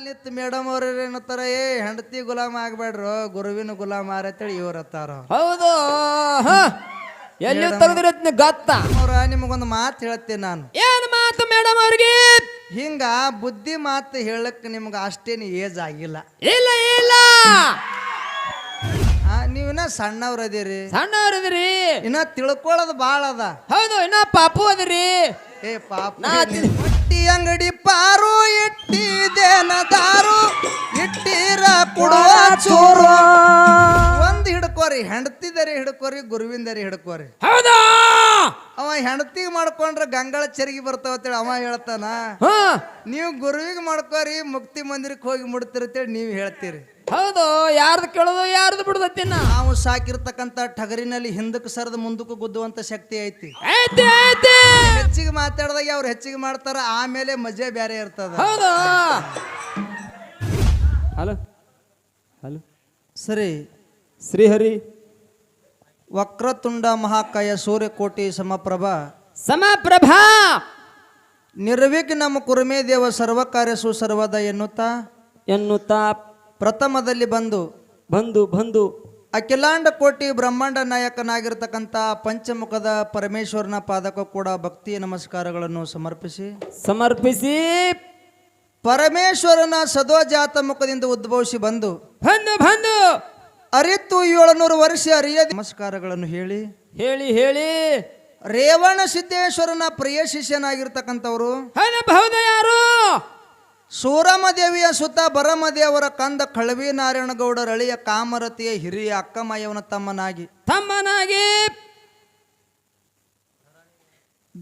ನಿತ್ madam ಅವ್ರ ಏನತ್ತಾರ ಏ ಹೆಂಡತಿ ಗುಲಾಮ ಆಗ್ಬೇಡ್ರು ಗುರುವಿನ ಗುಲಾಮ ಅಂತೇಳಿ ಇವ್ರ ಹತ್ತಾರ. ಹೌದು ಹ. ಎಲ್ಲಿ ತೆಗೆದಿರತ್ನ ಗತ್ತ? ಅವ್ರ ನಿಮಗೊಂದು ಮಾತು ಹೇಳ್ತೀನಿ ನಾನು. ಏನ್ ಮಾತು ಮೇಡಮ್ ಅವ್ರಿಗೆ? ಹಿಂಗ ಬುದ್ಧಿ ಮಾತು ಹೇಳಕ್ ನಿಮ್ಗೆ ಅಷ್ಟೇನು ಏಜ್ ಆಗಿಲ್ಲ. ಇಲ್ಲ ಇಲ್ಲ. ಆ, ನೀವಿನ್ನ ಸಣ್ಣವ್ರ ಅದೀರಿ. ಸಣ್ಣವ್ರದ್ರಿ ಇನ್ನ ತಿಳ್ಕೊಳ್ಳೋದು ಭಾಳ ಅದ. ಹೌದು ಇನ್ನ ಪಾಪು ಅದ್ರಿ. ಏ ಪಾಪ ನಾ ಹೊಟ್ಟಿ ಅಂಗಡಿ ಪಾರು ಇಟ್ಟಿದೇನ ದಾರು ಇಟ್ಟಿರ ಕೊಡುವ ಚೂರು. ಒಂದ್ ಹಿಡ್ಕೋರಿ ಹೆಂಡತಿದರಿ ಹಿಡ್ಕೋರಿ ಗುರುವಿಂದರಿ ಹಿಡ್ಕೋರಿ. ಹೌದಾ? ಅವ ಹೆಂಡತಿಗೆ ಮಾಡ್ಕೊಂಡ್ರೆ ಗಂಗಳ ಚರಿಗೆ ಬರ್ತಾವ ಅಂತೇಳಿ ಅವ ಹೇಳ್ತಾನ. ಹ. ನೀವು ಗುರುವಿಗೆ ಮಾಡ್ಕೋರಿ ಮುಕ್ತಿ ಮಂದಿರಕ್ಕೆ ಹೋಗಿ ಮುಡ್ತಿರ್ತೇಳಿ ನೀವು ಹೇಳ್ತೀರಿ. ಹೌದು ಯಾರ್ದು ಕೇಳೋದು ಯಾರ್ದು ನಾ ನಾವು ಸಾಕಿರ್ತಕ್ಕಂತ ಟಗರಿನಲ್ಲಿ ಹಿಂದಕ್ಕೆ ಸರದ ಮುಂದಕ್ಕೆ ಗುದ್ದುವಂತ ಶಕ್ತಿ ಐತಿ. ಐತಿ ಐತಿ. ಹೆಚ್ಚಿಗೆ ಮಾತಾಡಿದಾಗ ಅವ್ರು ಹೆಚ್ಚಿಗೆ ಮಾಡ್ತಾರ ಆಮೇಲೆ ಮಜೆ ಬೇರೆ ಇರ್ತದ. ಹೌದು. Hello hello. ಸರಿ. ಶ್ರೀಹರಿ. ವಕ್ರತುಂಡ ಮಹಾಕಾಯ ಸೂರ್ಯಕೋಟಿ ಸಮಪ್ರಭ. ಸಮಪ್ರಭಾ. ನಿರ್ವಿಘ್ನ ಕುರುಮೇ ದೇವ ಸರ್ವಕಾರ್ಯ ಸುಸರ್ವದ ಎನ್ನುತ್ತಾ? ಎನ್ನುತ್ತಾ ಪ್ರಥಮದಲ್ಲಿ ಬಂದು ಬಂದು ಬಂದು. ಅಖಿಲಾಂಡ ಕೋಟಿ ಬ್ರಹ್ಮಾಂಡ ನಾಯಕನಾಗಿರ್ತಕ್ಕಂಥ ಪಂಚಮುಖದ ಪರಮೇಶ್ವರನ ಪಾದಕ ಕೂಡ ಭಕ್ತಿ ನಮಸ್ಕಾರಗಳನ್ನು ಸಮರ್ಪಿಸಿ. ಸಮರ್ಪಿಸಿ. ಪರಮೇಶ್ವರನ ಸದೋಜಾತ ಮುಖದಿಂದ ಉದ್ಭವಿಸಿ ಬಂದು ಬಂದು ಬಂದು. ಅರಿತು ಏಳುನೂರು ವರ್ಷ ಅರಿಯ ನಮಸ್ಕಾರಗಳನ್ನು ಹೇಳಿ. ಹೇಳಿ ಹೇಳಿ. ರೇವಣ ಸಿದ್ದೇಶ್ವರನ ಪ್ರಿಯ ಶಿಷ್ಯನಾಗಿರ್ತಕ್ಕಂಥವ್ರು. ಯಾರು? ಸೂರಮ ದೇವಿಯ ಸುತ್ತ ಬರಮದೇವರ ಕಂದ ಕಳವಿ ನಾರಾಯಣಗೌಡರ ಅಳಿಯ ಕಾಮರತಿಯ ಹಿರಿಯ ಅಕ್ಕಮಯವನ ತಮ್ಮನಾಗಿ. ತಮ್ಮನಾಗಿ.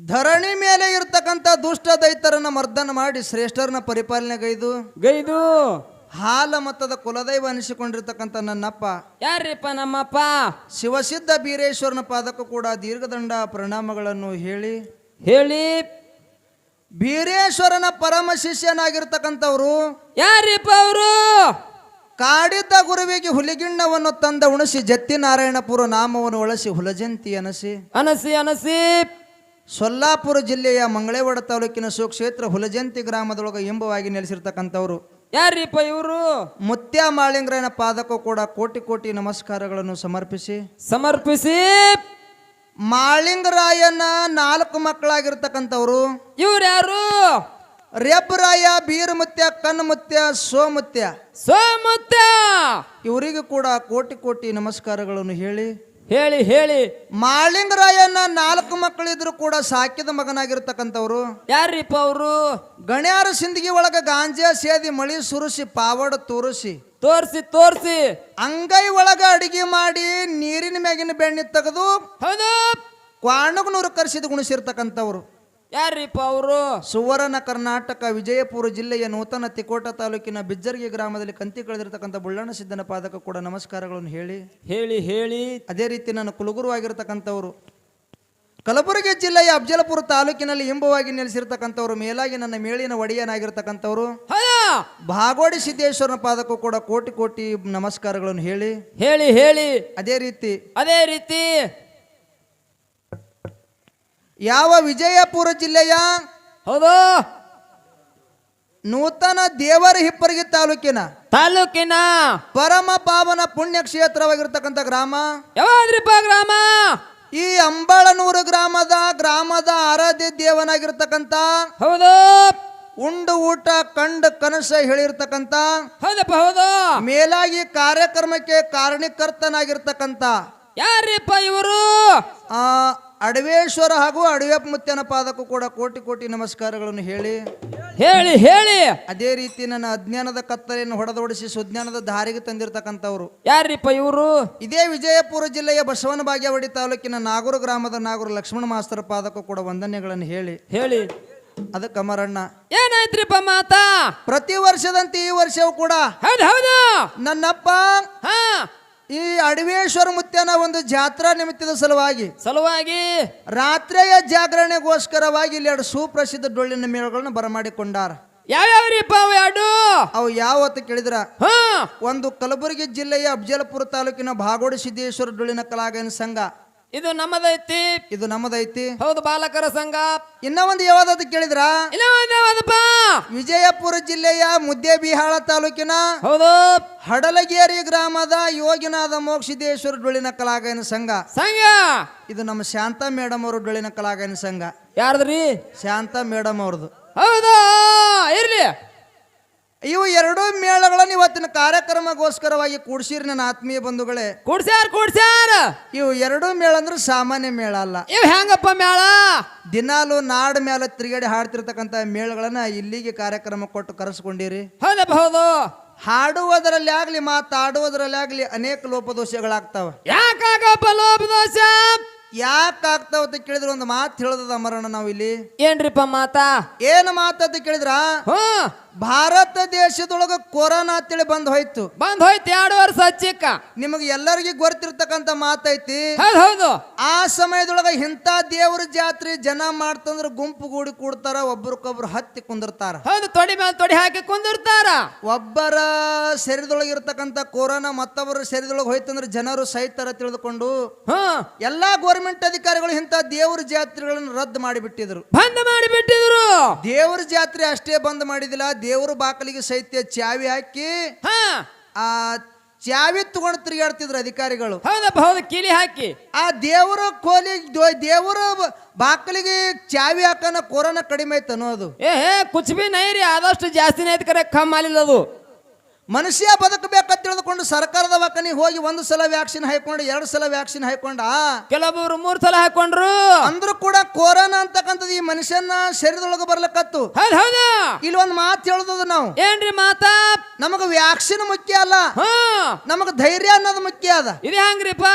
ಧರಣಿ ಮೇಲೆ ಇರ್ತಕ್ಕಂಥ ದುಷ್ಟ ದೈತರನ್ನ ಮರ್ದನ ಮಾಡಿ ಶ್ರೇಷ್ಠರನ್ನ ಪರಿಪಾಲನೆಗೈದು ಗೈದು. ಹಾಲ ಮತದ ಕುಲದೈವ ಅನಿಸಿಕೊಂಡಿರ್ತಕ್ಕಂಥ ನನ್ನಪ್ಪ. ಯಾರಿಪ್ಪ ನಮ್ಮಪ್ಪ? ಶಿವಸಿದ್ಧ ಬೀರೇಶ್ವರನ ಪಾದಕ್ಕೂ ಕೂಡ ದೀರ್ಘದಂಡ ಪ್ರಣಾಮಗಳನ್ನು ಹೇಳಿ. ಹೇಳಿ. ಬೀರೇಶ್ವರನ ಪರಮ ಶಿಷ್ಯನಾಗಿರ್ತಕ್ಕಂಥವ್ರು ಯಾರಿಪ್ಪ ಅವರು? ಕಾಡಿದ್ದ ಗುರುವಿಗೆ ಹುಲಿಗಿಣ್ಣವನ್ನು ತಂದ ಉಣಸಿ ಜತ್ತಿ ನಾರಾಯಣಪುರ ನಾಮವನ್ನು ಒಳಸಿ ಹುಲಜಂತಿ ಅನಸಿ. ಅನಸಿ ಅನಸಿ. ಸೊಲ್ಲಾಪುರ ಜಿಲ್ಲೆಯ ಮಂಗಳೇವಾಡ ತಾಲೂಕಿನ ಸುಕ್ಷೇತ್ರ ಹುಲಜಂತಿ ಗ್ರಾಮದೊಳಗೆ ಎಂಬವಾಗಿ ನೆಲೆಸಿರ್ತಕ್ಕಂಥವ್ರು. ಯಾರಿಪ್ಪ ಇವರು? ಮುತ್ಯ ಮಾಳಿಂಗ್ರನ ಪಾದಕ್ಕೂ ಕೂಡ ಕೋಟಿ ಕೋಟಿ ನಮಸ್ಕಾರಗಳನ್ನು ಸಮರ್ಪಿಸಿ. ಸಮರ್ಪಿಸಿ. ಮಾಳಿಂಗರಾಯನ ನಾಲ್ಕು ಮಕ್ಕಳಾಗಿರ್ತಕ್ಕಂಥವ್ರು. ಇವ್ರು ಯಾರು ರೆಬ್ಬರಾಯ ಬೀರಮುತ್ಯ ಕಣ್ಣಮುತ್ಯ ಸೋಮುತ್ಯ. ಸೋಮುತ್ಯ! ಇವರಿಗೂ ಕೂಡ ಕೋಟಿ ಕೋಟಿ ನಮಸ್ಕಾರಗಳನ್ನು ಹೇಳಿ. ಹೇಳಿ ಹೇಳಿ. ಮಾಳಿಂಗರಾಯನ ನಾಲ್ಕು ಮಕ್ಕಳಿದ್ರು ಕೂಡ ಸಾಕಿದ ಮಗನಾಗಿರ್ತಕ್ಕಂಥವ್ರು. ಯಾರಿಪ್ಪ ಅವರು? ಗಣ್ಯಾರ ಸಿಂದಗಿ ಒಳಗ ಗಾಂಜಾ ಸೇದಿ ಮಳಿ ಸುರಿಸಿ ಪಾವಡ ತೋರಿಸಿ. ತೋರಿಸಿ ತೋರಿಸಿ. ಅಂಗೈ ಒಳಗ ಅಡಿಗೆ ಮಾಡಿ ನೀರಿನ ಮ್ಯಾಗಿನ ಬೆಣ್ಣೆ ತೆಗೆದು ಹೌದು. ಕ್ವಾಣಗನೂರು ಕರೆಸಿದ ಗುಣಿಸಿರ್ತಕ್ಕಂಥವ್ರು. ಯಾರಿಪ್ಪ ಅವರು? ಸುವರ್ಣ ಕರ್ನಾಟಕ ವಿಜಯಪುರ ಜಿಲ್ಲೆಯ ನೂತನ ತಿಕೋಟ ತಾಲೂಕಿನ ಬಿಜ್ಜರ್ಗಿ ಗ್ರಾಮದಲ್ಲಿ ಕಂತಿ ಕಳೆದಿರ್ತಕ್ಕಂಥ ಬುಳ್ಳಣ್ಣ ಸಿದ್ದನ ಪಾದಕ ಕೂಡ ನಮಸ್ಕಾರಗಳನ್ನು ಹೇಳಿ. ಹೇಳಿ ಹೇಳಿ. ಅದೇ ರೀತಿ ನನ್ನ ಕುಲಗುರು ಆಗಿರತಕ್ಕಂಥವರು. ಕಲಬುರಗಿ ಜಿಲ್ಲೆಯ ಅಫಜಲಪುರ ತಾಲೂಕಿನಲ್ಲಿ ಇಂಬವಾಗಿ ನೆಲೆಸಿರ್ತಕ್ಕಂಥವ್ರು ಮೇಲಾಗಿ ನನ್ನ ಮೇಳಿನ ಒಡೆಯನಾಗಿರ್ತಕ್ಕಂಥವ್ರು. ಭಾಗೋಡಿ ಸಿದ್ದೇಶ್ವರನ ಪಾದಕ ಕೂಡ ಕೋಟಿ ಕೋಟಿ ನಮಸ್ಕಾರಗಳನ್ನು ಹೇಳಿ. ಹೇಳಿ ಹೇಳಿ. ಅದೇ ರೀತಿ ಅದೇ ರೀತಿ. ಯಾವ ವಿಜಯಪುರ ಜಿಲ್ಲೆಯ ಹೌದು. ನೂತನ ದೇವರ ಹಿಪ್ಪರಿಗೆ ತಾಲೂಕಿನ ತಾಲೂಕಿನ ಪರಮ ಪಾವನ ಪುಣ್ಯ ಕ್ಷೇತ್ರವಾಗಿರ್ತಕ್ಕಂಥ ಗ್ರಾಮ? ಯಾವಾದ್ರಿಪ್ಪ ಗ್ರಾಮ? ಈ ಅಂಬಳನೂರು ಗ್ರಾಮದ ಗ್ರಾಮದ ಆರಾಧ್ಯ ದೇವನಾಗಿರ್ತಕ್ಕಂಥ ಹೌದು. ಉಂಡು ಊಟ ಕಂಡ ಕನಸ ಹೇಳಿರ್ತಕ್ಕಂಥ ಹೌದಪ್ಪ ಹೌದು. ಮೇಲಾಗಿ ಕಾರ್ಯಕ್ರಮಕ್ಕೆ ಕಾರಣೀಕರ್ತನಾಗಿರ್ತಕ್ಕಂಥ ಯಾರಿಪ್ಪ ಇವರು? ಅಡವೇಶ್ವರ ಹಾಗೂ ಅಡವೆಪ್ಪ ಮುತ್ಯನ ಪಾದಕ್ಕೂ ಕೂಡ ಕೋಟಿ ಕೋಟಿ ನಮಸ್ಕಾರಗಳನ್ನು ಹೇಳಿ. ಹೇಳಿ ಹೇಳಿ. ಅದೇ ರೀತಿ ನನ್ನ ಅಜ್ಞಾನದ ಕತ್ತಲೆಯನ್ನು ಹೊಡೆದೊಡಿಸಿ ಸುಜ್ಞಾನದ ದಾರಿಗೆ ತಂದಿರತಕ್ಕಂಥವ್ರು. ಯಾರಿಪ್ಪ ಇವರು? ಇದೇ ವಿಜಯಪುರ ಜಿಲ್ಲೆಯ ಬಸವನ ಬಾಗೇವಾಡಿ ತಾಲೂಕಿನ ನಾಗೂರು ಗ್ರಾಮದ ನಾಗೂರು ಲಕ್ಷ್ಮಣ ಮಾಸ್ತರ ಪಾದಕ್ಕೂ ಕೂಡ ವಂದನೆಗಳನ್ನು ಹೇಳಿ. ಹೇಳಿ. ಅದಕ್ಕೆ ಅಮರಣ್ಣ. ಏನಾಯ್ತ್ರಿಪ್ಪ ಮಾತಾ? ಪ್ರತಿ ವರ್ಷದಂತೆ ಈ ವರ್ಷವೂ ಕೂಡ ಹೌದು ಹೌದು. ನನ್ನಪ್ಪ ಹಾ. ಈ ಅಡವೇಶ್ವರ ಮುತ್ಯನ ಒಂದು ಜಾತ್ರಾ ನಿಮಿತ್ತದ ಸಲುವಾಗಿ ಸಲುವಾಗಿ ರಾತ್ರಿಯ ಜಾಗರಣೆಗೋಸ್ಕರವಾಗಿ ಇಲ್ಲಿ ಎರಡು ಸುಪ್ರಸಿದ್ಧ ಡೊಳ್ಳಿನ ಮೇಳಗಳನ್ನ ಬರಮಾಡಿಕೊಂಡಾರ. ಯಾವ್ಯಾವ್ರಿಪ್ಪ ಅವು ಎರಡು? ಅವು ಯಾವತ್ತು ಕೇಳಿದ್ರ? ಹಾ. ಒಂದು ಕಲಬುರಗಿ ಜಿಲ್ಲೆಯ ಅಫಜಲಪುರ ತಾಲೂಕಿನ ಭಾಗೋಡಿ ಸಿದ್ದೇಶ್ವರ ಡೊಳ್ಳಿನ ಕಲಾಗಾಯನ ಸಂಘ. ಇದು ನಮ್ಮದೈತಿ. ಇದು ನಮ್ಮದೈತಿ. ಹೌದು ಬಾಲಕರ ಸಂಘ. ಇನ್ನ ಒಂದು ಯಾವ್ದಾದ್ರು ಕೇಳಿದ್ರ? ವಿಜಯಪುರ ಜಿಲ್ಲೆಯ ಮುದ್ದೇಬಿಹಾಳ ತಾಲೂಕಿನ ಹೌದು. ಹಡಲಗೇರಿ ಗ್ರಾಮದ ಯೋಗಿನಾದ ಮೋಕ್ಷಿದೇಶ್ವರ ಡೊಳ್ಳಿನ ಕಲಾಗಾಯನ ಸಂಘ. ಸಂಘ. ಇದು ನಮ್ಮ ಶಾಂತ ಮೇಡಮ್ ಅವರು ಡೊಳ್ಳಿನ ಕಲಾಗಾಯನ ಸಂಘ. ಯಾರ್ದ್ರಿ? ಶಾಂತ ಮೇಡಮ್ ಅವ್ರದ್ದು. ಹೌದಾ. ಇರ್ಲಿ. ಇವು ಎರಡೂ ಮೇಳಗಳನ್ನು ಇವತ್ತಿನ ಕಾರ್ಯಕ್ರಮಗೋಸ್ಕರವಾಗಿ ಕೂಡ್ಸಿರಿ ನನ್ನ ಆತ್ಮೀಯ ಬಂಧುಗಳೇ. ಕೂಡ್ಸ್ಯಾರ ಕೂಡ್ಸ್ಯಾರ. ಇವು ಎರಡೂ ಮೇಳ ಅಂದ್ರೆ ಸಾಮಾನ್ಯ ಮೇಳ ಅಲ್ಲ. ಇವ್ ಹೆಂಗಪ್ಪ ಮೇಳ? ದಿನಾಲು ನಾಡ್ ಮೇಲೆ ತಿರುಗಾಡಿ ಹಾಡ್ತಿರ್ತಕ್ಕಂಥ ಮೇಳಗಳನ್ನ ಇಲ್ಲಿಗೆ ಕಾರ್ಯಕ್ರಮ ಕೊಟ್ಟು ಕರೆಸ್ಕೊಂಡಿರಿ. ಹೌದಪ್ಪ ಹೌದು ಹಾಡುವುದರಲ್ಲಿ ಆಗ್ಲಿ ಮಾತಾಡುವುದರಲ್ಲಿ ಆಗ್ಲಿ ಅನೇಕ ಲೋಪದೋಷಗಳಾಗ್ತಾವ. ಯಾಕಾಗಪ್ಪ ಲೋಪದೋಷ? ಯಾಕಾಗ್ತಾವ ಅಂತ ಕೇಳಿದ್ರೆ ಒಂದು ಮಾತು ಹೇಳೋದದ ಮರಣ ನಾವು ಇಲ್ಲಿ ಏನ್ರಿಪ್ಪ ಮಾತಾ? ಏನು ಮಾತಂತ ಕೇಳಿದ್ರ? ಹ್ಮ್ ಭಾರತ ದೇಶದೊಳಗ ಕೊರೋನಾ ಅಂತೇಳಿ ಬಂದ್ ಹೋಯ್ತು. ಬಂದ್ ಹೋಯ್ತು ಎರಡು ವರ್ಷ ಹಚ್ಚಿಕ್ಕ ನಿಮಗೆ ಎಲ್ಲರಿಗೂ ಗೊತ್ತಿರ್ತಕ್ಕಂಥ ಮಾತೈತಿ. ಹೌದು ಹೌದು. ಆ ಸಮಯದೊಳಗ ಇಂಥ ದೇವ್ರ ಜಾತ್ರೆ ಜನ ಮಾಡ್ತಂದ್ರ ಗುಂಪು ಗೂಡಿ ಕೂಡ್ತಾರ ಒಬ್ರಕೊಬ್ರು ಹತ್ತಿ ಕುಂದಿರ್ತಾರ. ಹೌದು ತೊಡಿ ಮೇಲೆ ತೊಡಿ ಹಾಕಿ ಕುಂದಿರ್ತಾರ. ಒಬ್ಬರ ಶರೀರದೊಳಗೆ ಇರ್ತಕ್ಕಂಥ ಕೊರೋನಾ ಮತ್ತೊಬ್ಬರ ಶರೀರದೊಳಗೆ ಹೋಯ್ತಂದ್ರ ಜನರು ಸಹಿತರ ತಿಳಿದುಕೊಂಡು ಹ. ಎಲ್ಲಾ ಗೋರ್ಮೆಂಟ್ ಅಧಿಕಾರಿಗಳು ಇಂಥ ದೇವ್ರ ಜಾತ್ರೆಗಳನ್ನು ರದ್ದು ಮಾಡಿಬಿಟ್ಟಿದ್ರು. ಬಂದ್ ಮಾಡಿಬಿಟ್ಟಿದ್ರು. ದೇವ್ರ ಜಾತ್ರೆ ಅಷ್ಟೇ ಬಂದ್ ಮಾಡಿದಿಲ್ಲ ದೇವ್ರ ಬಾಕಲಿಗೆ ಸಹಿತ ಚಾವಿ ಹಾಕಿ ಹಾ. ಆ ಚಾವಿ ತಗೊಂಡು ತಿರುಗಾಡ್ತಿದ್ರು ಅಧಿಕಾರಿಗಳು. ಹೌದಪ್ಪ ಹೌದು ಕಿಲಿ ಹಾಕಿ. ಆ ದೇವರ ಕೋಲಿ ದೇವರ ಬಾಕಲಿಗೆ ಚಾವಿ ಹಾಕನ ಕೊರೋನಾ ಕಡಿಮೆ ಐತೆ ಅನ್ನೋದು. ಏ ಹೇ ಕುಚ್ ಬಿ ನೈರಿ ಆದಷ್ಟು ಜಾಸ್ತಿನೇ ಐತಿ ಕರೆ ಕಮ್ಮಿ ಅದು. ಮನುಷ್ಯ ಬದುಕಬೇಕಂತ ತಿಳಿದುಕೊಂಡು ಸರ್ಕಾರದ ವಕನಿ ಹೋಗಿ ಒಂದು ಸಲ ವ್ಯಾಕ್ಸಿನ್ ಹಾಕೊಂಡು ಎರಡು ಸಲ ವ್ಯಾಕ್ಸಿನ್ ಹಾಕೊಂಡ ಕೆಲವರು ಮೂರ್ ಸಲ ಹಾಕೊಂಡ್ರು. ಅಂದ್ರೂ ಕೂಡ ಕೊರೋನಾ ಅಂತಕ್ಕಂಥದ್ದು ಈ ಮನುಷ್ಯನ ಶರೀರದೊಳಗೆ ಬರ್ಲಕತ್ತು ಇಲ್ಲಿ ಒಂದು ಮಾತು ಹೇಳುದು ನಾವು. ಏನ್ರಿ ಮಾತಾ? ನಮಗ ವ್ಯಾಕ್ಸಿನ್ ಮುಖ್ಯ ಅಲ್ಲ. ನಮಗ ನಮಗೆ ಧೈರ್ಯ ಅನ್ನೋದು ಮುಖ್ಯ ಅದ. ಇದು ಹೆಂಗ್ರಿಪ್ಪ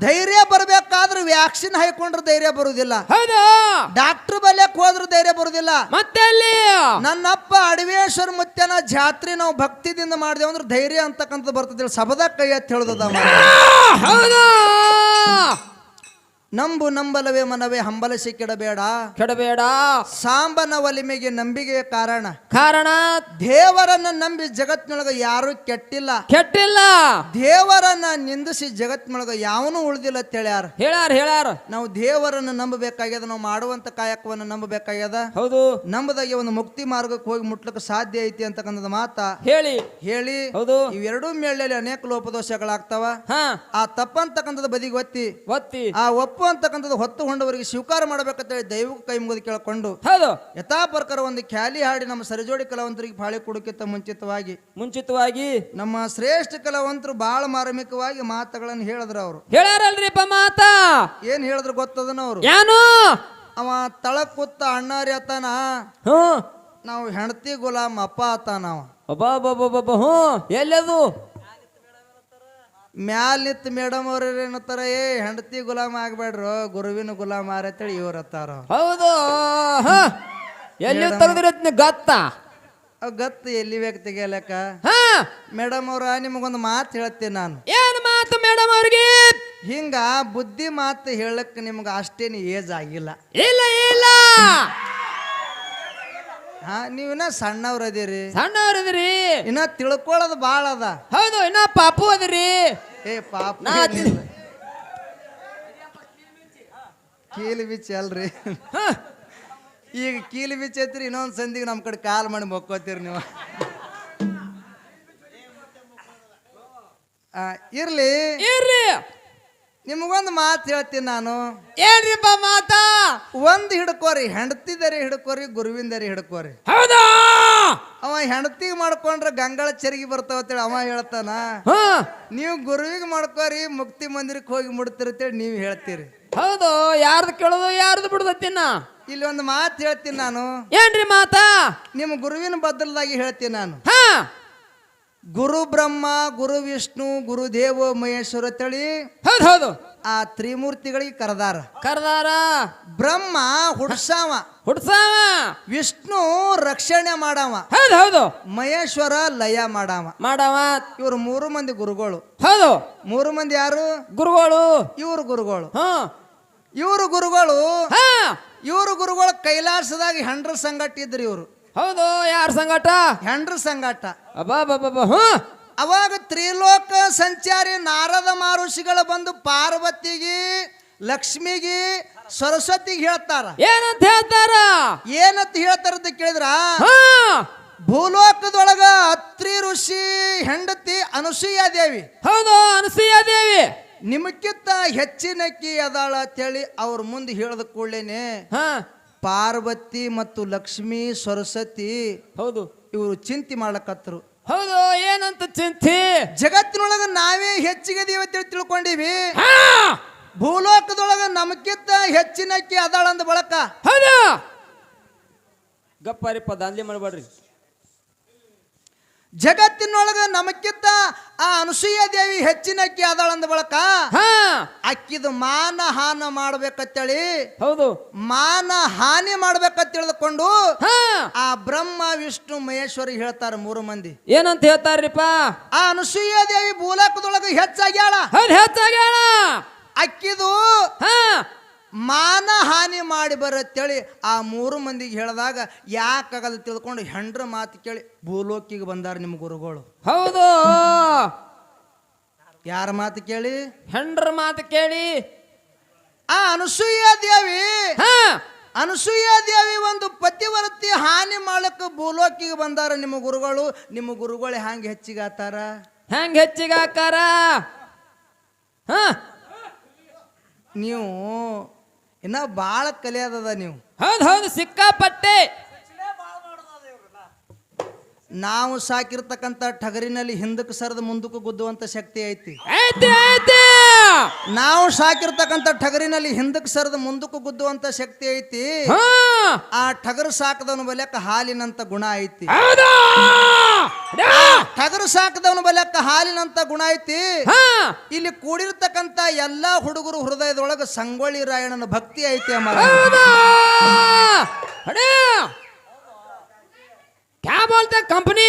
ಧೈರ್ಯ ಬರಬೇಕಾದ್ರೆ ವ್ಯಾಕ್ಸಿನ್ ಹಾಕೊಂಡ್ರೆ ಧೈರ್ಯ ಬರುದಿಲ್ಲ. ಹೌದಾ. ಡಾಕ್ಟರ್ ಬಲ್ಯಕ್ ಹೋದ್ರೆ ಧೈರ್ಯ ಬರುದಿಲ್ಲ. ಮತ್ತೆ ನನ್ನಪ್ಪ ಅಡವೇಶ್ವರ ಮುತ್ಯನ ಜಾತ್ರೆ ನಾವು ಭಕ್ತಿದಿಂದ ಮಾಡಿದೆವು ಅಂದ್ರೆ ಧೈರ್ಯ ಅಂತಕ್ಕಂಥದ್ದು ಬರ್ತದೆ ಸಬದ ಕೈ ಅಂತ ಹೇಳ್ದದ ನಂಬು ನಂಬಲವೇ ಮನವೇ ಹಂಬಲಿಸಿ ಕೆಡಬೇಡ ಕೆಡಬೇಡ. ಸಾಂಬನ ಒಲಿಮೆಗೆ ನಂಬಿಗೆ ಕಾರಣ. ಕಾರಣ? ದೇವರನ್ನ ನಂಬಿ ಜಗತ್ತಿನೊಳಗ ಯಾರು ಕೆಟ್ಟಿಲ್ಲ. ಕೆಟ್ಟಿಲ್ಲ. ದೇವರನ್ನ ನಿಂದಿಸಿ ಜಗತ್ತಿನೊಳಗ ಯಾವನು ಉಳಿದಿಲ್ಲ ಅಂತ ಹೇಳ್ಯಾರ. ಹೇಳಾರ ಹೇಳ್ಯಾರ. ನಾವು ದೇವರನ್ನ ನಂಬಬೇಕಾಗ್ಯದ ನಾವು ಮಾಡುವಂತ ಕಾಯಕವನ್ನು ನಂಬಬೇಕಾಗ್ಯದ. ಹೌದು. ನಂಬದಾಗೆ ಒಂದು ಮುಕ್ತಿ ಮಾರ್ಗಕ್ಕೆ ಹೋಗಿ ಮುಟ್ಲಕ್ಕೆ ಸಾಧ್ಯ ಐತಿ ಅಂತಕ್ಕಂಥದ್ದು ಮಾತ. ಹೇಳಿ. ಹೇಳಿ. ಹೌದು. ಇವೆರಡೂ ಮೇಳಲ್ಲಿ ಅನೇಕ ಲೋಪದೋಷಗಳಾಗ್ತಾವ. ಆ ತಪ್ಪಂತಕ್ಕಂಥದ್ದು ಬದಿಗೆ ಒತ್ತಿ. ಒತ್ತಿ. ಆ ಒಪ್ಪು ಅಂತಕ್ಕಂಥದ್ದು ಹೊತ್ತು ಹೊಂಡವರಿಗೆ ಸ್ವೀಕಾರ ಮಾಡಬೇಕಂತೇಳಿ ದೈವಕ್ಕೆ ಕೈ ಮುಗಿದು ಕೇಳಿಕೊಂಡು ಹೌದು. ಯಥಾ ಪ್ರಕಾರ ಒಂದು ಖ್ಯಾಲಿ ಹಾಡಿ ನಮ್ಮ ಸರಿಜೋಡಿ ಕಲಾವಂತರಿಗೆ ಬಾಳೆ ಕೊಡೋಕ್ಕಿಂತ ಮುಂಚಿತವಾಗಿ ಮುಂಚಿತವಾಗಿ ನಮ್ಮ ಶ್ರೇಷ್ಠ ಕಲಾವಂತರು ಬಹಳ ಮಾರ್ಮಿಕವಾಗಿ ಮಾತುಗಳನ್ನು ಹೇಳಿದ್ರು ಅವರು. ಹೇಳಾರಲ್ರಿಪ್ಪ ಮಾತಾ? ಏನ್ ಹೇಳಿದ್ರು ಗೊತ್ತದನ ಅವರು? ಏನು ಅವ ತಳ ಕೂತ ಅಣ್ಣಾರಿ ಅತ್ತಾನ ಹ್ಞೂ. ನಾವು ಹೆಂಡತಿ ಗುಲಾಮ್ ಅಪ್ಪ ಅತ್ತಾನ ಅವ. ಹ್ಞೂ. ಎಲ್ಲದು? ಮ್ಯಾಲ್ ನಿಂತ ಮೇಡಮ್ ಅವ್ರ ಏನತ್ತಾರ ಏ ಹೆಂಡತಿ ಗುಲಾಮ್ ಆಗ್ಬೇಡ್ರು ಗುರುವಿನ ಗುಲಾಮ್ ಅಂತೇಳಿ ಇವ್ರ ಹತ್ತಾರ. ಹೌದು ಹ. ಎಲ್ಲಿ ತೆಗೆದಿರತ್ನ ಗತ್ತ? ಗತ್ತು ಎಲ್ಲಿ ಬೇಕು ತೆಗಿಯಲಕ್ಕ? ಹಾ. ಮೇಡಮ್ ಅವ್ರ ನಿಮಗೊಂದು ಮಾತು ಹೇಳ್ತೀನಿ ನಾನು. ಏನ್ ಮಾತು ಮೇಡಮ್ ಅವ್ರಿಗೆ? ಹಿಂಗ ಬುದ್ಧಿ ಮಾತು ಹೇಳಕ್ ನಿಮ್ಗೆ ಅಷ್ಟೇನು ಏಜ್ ಆಗಿಲ್ಲ. ಇಲ್ಲ ಇಲ್ಲ. ಹಾ ನೀವಿನ್ನ ಸಣ್ಣವ್ರ ಅದೀರಿ. ಸಣ್ಣವ್ರದ್ರಿ ಇನ್ನ ತಿಳ್ಕೊಳ್ಳೋದು ಭಾಳ ಅದ. ಹೌದು ಇನ್ನ ಪಾಪು ಅದರಿ. ಏ ಪಾಪ ನಾ. ಕೀಲಿ ಬಿಚ್ಚಿ ಅಲ್ರಿ. ಈಗ ಕೀಲಿ ಬಿಚ್ಚಿ ಐತ್ರಿ ಇನ್ನೊಂದು ಸಂದಿಗೆ ನಮ್ಮ ಕಡೆ ಕಾಲ್ ಮಾಡಿ ಮಕ್ಕೋತೀರಿ ನೀವು. ಆ, ಇರ್ಲಿ. ಇರ್ರಿ ನಿಮಗೊಂದು ಮಾತು ಹೇಳ್ತೀನಿ ನಾನು. ಏನ್ರಿಪ್ಪ ಮಾತಾ? ಒಂದು ಹಿಡ್ಕೋರಿ ಹೆಂಡತಿದರಿ ಹಿಡ್ಕೋರಿ ಗುರುವಿಂದರಿ ಹಿಡ್ಕೋರಿ. ಹೌದಾ? ಅವ ಹೆಂಡತಿಗೆ ಮಾಡ್ಕೊಂಡ್ರೆ ಗಂಗಳ ಚರಿಗೆ ಬರ್ತಾವ ಅಂತೇಳಿ ಅವ ಹೇಳ್ತಾನ. ಹ. ನೀವು ಗುರುವಿಗೆ ಮಾಡ್ಕೋರಿ ಮುಕ್ತಿ ಮಂದಿರಕ್ಕೆ ಹೋಗಿ ಮುಡ್ತಿರ್ತೇಳಿ ನೀವು ಹೇಳ್ತೀರಿ. ಹೌದು ಯಾರ್ದು ಕೇಳೋದು ಯಾರ್ದು ಬಿಡುದತ್ತಿನ ಇಲ್ಲಿ ಒಂದು ಮಾತು ಹೇಳ್ತೀನಿ ನಾನು. ಏನ್ರಿ ಮಾತಾ? ನಿಮ್ಮ ಗುರುವಿನ ಬದಲಾಗಿ ಹೇಳ್ತೀನಿ ನಾನು. ಹಾ. ಗುರು ಬ್ರಹ್ಮ ಗುರು ವಿಷ್ಣು ಗುರುದೇವ ಮಹೇಶ್ವರ ತಳಿ ಹೌದು ಹೌದು. ಆ ತ್ರಿಮೂರ್ತಿಗಳಿಗೆ ಕರೆದಾರ. ಕರ್ದಾರ. ಬ್ರಹ್ಮ ಹುಡ್ಸಾವ. ಹುಡ್ಸಾವ. ವಿಷ್ಣು ರಕ್ಷಣೆ ಮಾಡವ. ಹೌದು ಹೌದು. ಮಹೇಶ್ವರ ಲಯ ಮಾಡವ. ಮಾಡವ. ಇವರು ಮೂರು ಮಂದಿ ಗುರುಗಳು. ಹೌದು. ಮೂರು ಮಂದಿ ಯಾರು? ಗುರುಗಳು. ಇವರು ಗುರುಗಳು. ಹಾ. ಇವರು ಗುರುಗಳು. ಹಾ. ಇವರು ಗುರುಗಳು ಕೈಲಾಸದಾಗ ಹೆಂಡ್ರ ಸಂಗಟ ಇದ್ರು ಇವರು. ಹೌದು ಯಾರ ಸಂಗಟ? ಹೆಂಡ್ರ ಸಂಗಾಟ. ಹ್ಞೂ. ಅವಾಗ ತ್ರಿಲೋಕ ಸಂಚಾರಿ ನಾರದ ಮಾರುಷಿಗಳು ಬಂದು ಪಾರ್ವತಿಗೆ ಲಕ್ಷ್ಮಿಗೆ ಸರಸ್ವತಿಗೆ ಹೇಳ್ತಾರ. ಏನಂತ ಹೇಳ್ತಾರ? ಏನಂತ ಹೇಳ್ತಾರ ಅಂತ ಕೇಳಿದ್ರ? ಹಾ. ಭೂಲೋಕದೊಳಗ ಅತ್ರಿ ಋಷಿ ಹೆಂಡತಿ ಅನುಸೂಯ ದೇವಿ. ಹೌದು ಅನಸೂಯ ದೇವಿ. ನಿಮಕ್ಕಿಂತ ಹೆಚ್ಚಿನಕ್ಕಿ ಅದಾಳ ಅಂತೇಳಿ ಅವ್ರ ಮುಂದೆ ಹೇಳ್ದ ಕೂಡಲೇನೆ ಹಾ. ಪಾರ್ವತಿ ಮತ್ತು ಲಕ್ಷ್ಮಿ ಸರಸ್ವತಿ ಹೌದು. ಇವರು ಚಿಂತೆ ಮಾಡ್ಲಕತ್ತರು. ಹೌದು ಏನಂತ ಚಿಂತೆ? ಜಗತ್ತಿನೊಳಗ ನಾವೇ ಹೆಚ್ಚಿಗೆ ದೇವತೆ ತಿಳ್ಕೊಂಡಿವಿ. ಭೂಲೋಕದೊಳಗ ನಮಕ್ಕಿಂತ ಹೆಚ್ಚಿನಕ್ಕೆ ಅದಾಳ ಅಂದ ಬಳಕ. ಹೌದು. ಗಪ್ಪಾರಿಪ್ಪ ದಾಂಧಲಿ ಮಾಡಬೇಡ್ರಿ. ಜಗತ್ತಿನೊಳಗ ನಮಕ್ಕಿಂತ ಆ ಅನಸೂಯ ದೇವಿ ಹೆಚ್ಚಿನಕ್ಕಿ ಅದಾಳ ಅಂದ ಬಳಕ ಹಾ. ಅಕ್ಕಿದು ಮಾನ ಹಾನ ಮಾಡ್ಬೇಕಂತೇಳಿ ಹೌದು. ಮಾನ ಹಾನಿ ಮಾಡ್ಬೇಕಂತ ತಿಳಿದುಕೊಂಡು ಹಾ. ಆ ಬ್ರಹ್ಮ ವಿಷ್ಣು ಮಹೇಶ್ವರಿ ಹೇಳ್ತಾರೆ ಮೂರು ಮಂದಿ. ಏನಂತ ಹೇಳ್ತಾರ್ರಿಪ್ಪ? ಆ ಅನಸೂಯ ದೇವಿ ಭೂಲೋಕದೊಳಗ ಹೆಚ್ಚಾಗ್ಯಾಳ. ಹೌದು ಹೆಚ್ಚಾಗ್ಯಾಳ. ಅಕ್ಕಿದು ಹಾ. ಮಾನ ಹಾನಿ ಮಾಡಿ ಬರತ್ತೇಳಿ ಆ ಮೂರು ಮಂದಿಗೆ ಹೇಳಿದಾಗ ಯಾಕಾಗದ ತಿಳ್ಕೊಂಡು ಹೆಂಡ್ರ ಮಾತು ಕೇಳಿ ಭೂಲೋಕಿಗೆ ಬಂದಾರ ನಿಮ್ಮ ಗುರುಗಳು. ಹೌದು. ಯಾರ ಮಾತು ಕೇಳಿ? ಹೆಂಡ್ರ ಮಾತು ಕೇಳಿ. ಆ ಅನಸೂಯ ದೇವಿ. ಹಾ. ಅನಸೂಯ ದೇವಿ ಒಂದು ಪತಿವರ್ತಿ ಹಾನಿ ಮಾಡಕ್ಕೆ ಭೂಲೋಕಿಗೆ ಬಂದಾರ ನಿಮ್ಮ ಗುರುಗಳು. ನಿಮ್ಮ ಗುರುಗಳು ಹೆಂಗೆ ಹೆಚ್ಚಿಗಾತಾರ? ಹೆಚ್ಚಿಗಾಕಾರ? ಹೆಚ್ಚಿಗೆ ಹಾಕಾರ ಹಾ. ನೀವು ಇನ್ನ ಬಾಳ ಕಲಿಯೋದದ ನೀವು. ಹೌದು ಹೌದು ಸಿಕ್ಕಾಪಟ್ಟೆ. ನಾವು ಸಾಕಿರ್ತಕ್ಕಂಥ ಟಗರಿನಲ್ಲಿ ಹಿಂದಕ್ಕೆ ಸರದ ಮುಂದಕ್ಕೆ ಗುದ್ದುವಂತ ಶಕ್ತಿ ಐತಿ. ಐತಿ ಐತಿ. ನಾವು ಸಾಕಿರ್ತಕ್ಕಂಥ ಟಗರಿನಲ್ಲಿ ಹಿಂದಕ್ಕೆ ಸರಿದ ಮುಂದಕ್ಕೆ ಗುದ್ದುವಂತ ಶಕ್ತಿ ಐತಿ. ಆ ಟಗರು ಸಾಕದವನ ಬಲಕ್ಕ ಹಾಲಿನಂತ ಗುಣ ಐತಿ. ಟಗರು ಸಾಕದವನ ಬಲ್ಯಕ್ಕ ಹಾಲಿನಂತ ಗುಣ ಐತಿ. ಹಾ. ಇಲ್ಲಿ ಕೂಡಿರ್ತಕ್ಕಂಥ ಎಲ್ಲಾ ಹುಡುಗರು ಹೃದಯದೊಳಗ ಸಂಗೊಳ್ಳಿ ರಾಯಣ್ಣನ ಭಕ್ತಿ ಐತಿ ಅಮ್ಮ. ಕ್ಯಾ ಬೋಲ್ತೆ ಕಂಪನಿ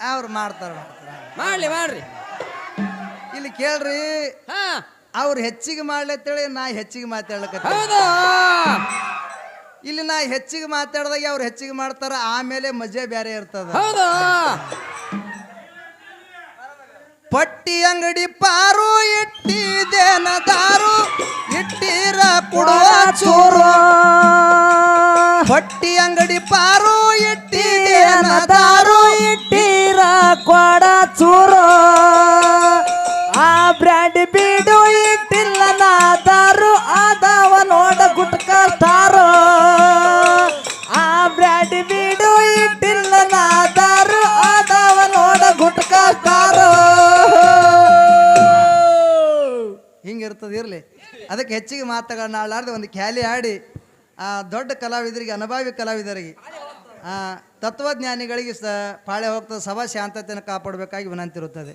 ಅವ್ರು ಮಾಡ್ತಾರ. ಮಾಡ್ಲಿ ಮಾಡ್ರಿ. ಇಲ್ಲಿ ಕೇಳ್ರಿ ಹಾ. ಅವ್ರು ಹೆಚ್ಚಿಗೆ ಮಾಡ್ಲತ್ತೇಳಿ ನಾ ಹೆಚ್ಚಿಗೆ ಮಾತಾಡ್ಲಕತ್ತ. ಹೌದು? ಇಲ್ಲಿ ನಾ ಹೆಚ್ಚಿಗೆ ಮಾತಾಡ್ದಾಗ ಅವ್ರು ಹೆಚ್ಚಿಗೆ ಮಾಡ್ತಾರ ಆಮೇಲೆ ಮಜೆ ಬೇರೆ ಇರ್ತದ. ಹೌದು? ಪಟ್ಟಿ ಅಂಗಡಿ ಪಾರು ಇಟ್ಟಿದೇನ ದಾರು ಇಟ್ಟಿರ ಕೊಡುವ ಚೂರು. ಪಟ್ಟಿ ಅಂಗಡಿ ಪಾರು ಇಟ್ಟಿದೇನ ದಾರು ಇಟ್ಟಿರ ಕೊಡ ಚೂರು. ಆ ಬ್ರ್ಯಾಂಡ್ ಬೀಡು ಇಟ್ಟಿಲ್ಲ ನಾದಾರು. ಆದವ ನೋಡ ಗುಟ್ಕಾರು ಆ ಬ್ರ್ಯಾಂಡ್ ಬೀಡು ಇಟ್ಟಿಲ್ಲ ನಾದಾರು. ಆದವ ನೋಡ ಗುಟ್ಕಾರು ಹಿಂಗಿರ್ತದ, ಇರ್ಲಿ. ಅದಕ್ಕೆ ಹೆಚ್ಚಿಗೆ ಮಾತುಗಳನ್ನ ಆಡಲಾರ್ದೆ ಒಂದು ಖ್ಯಾಲಿ ಆಡಿ, ಆ ದೊಡ್ಡ ಕಲಾವಿದರಿಗೆ, ಅನುಭವಿ ಕಲಾವಿದರಿಗೆ ತತ್ವಜ್ಞಾನಿಗಳಿಗೆ ಸ ಪಾಳೆ ಹೋಗ್ತದೆ ಸಭಾ ಶಾಂತತೆಯನ್ನು ಕಾಪಾಡಬೇಕಾಗಿ ವಿನಂತಿ ಇರುತ್ತದೆ